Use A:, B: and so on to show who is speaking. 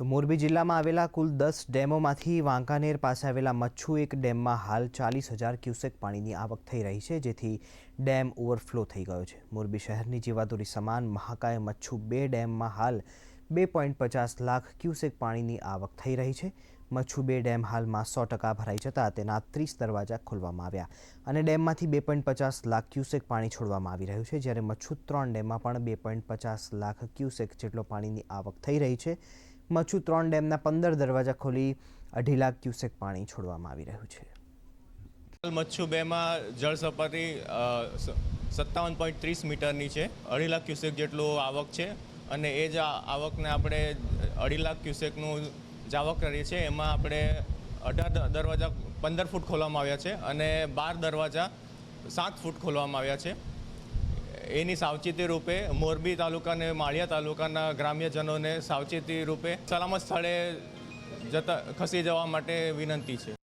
A: તો મોરબી જિલ્લામાં આવેલા કુલ દસ ડેમોમાંથી વાંકાનેર પાસે આવેલા મચ્છુ એક ડેમમાં હાલ ચાલીસ હજાર ક્યુસેક પાણીની આવક થઈ રહી છે, જેથી ડેમ ઓવરફ્લો થઈ ગયો છે. મોરબી શહેરની જીવાદોરી સમાન મહાકાય મચ્છુ બે ડેમમાં હાલ બે પોઈન્ટ પચાસ લાખ ક્યુસેક પાણીની આવક થઈ રહી છે. મચ્છુ બે ડેમ હાલમાં સો ટકા ભરાઈ જતાં તેના ત્રીસ દરવાજા ખોલવામાં આવ્યા અને ડેમમાંથી બે પોઈન્ટ પચાસ લાખ ક્યુસેક પાણી છોડવામાં આવી રહ્યું છે, જ્યારે મચ્છુ ત્રણ ડેમમાં પણ બે પોઈન્ટ પચાસ લાખ ક્યુસેક જેટલો પાણીની આવક થઈ રહી છે. મચ્છુ ત્રણ ડેમના પંદર દરવાજા ખોલી અઢી લાખ ક્યુસેક પાણી છોડવામાં આવી રહ્યું છે.
B: મચ્છુ બેમાં જળ સપાટી સત્તાવન પોઈન્ટ ત્રીસ મીટરની છે. અઢી લાખ ક્યુસેક જેટલું આવક છે અને એ જ આવકને આપણે અઢી લાખ ક્યુસેકનું જે આવક કરીએ છીએ. એમાં આપણે અઢાર દરવાજા પંદર ફૂટ ખોલવામાં આવ્યા છે અને બાર દરવાજા સાત ફૂટ ખોલવામાં આવ્યા છે. એની સાવચેતી રૂપે મોરબી તાલુકા અને માળિયા તાલુકાના ગ્રામ્યજનોને સાવચેતી રૂપે સલામત સ્થળે જતા ખસી જવા માટે વિનંતી છે.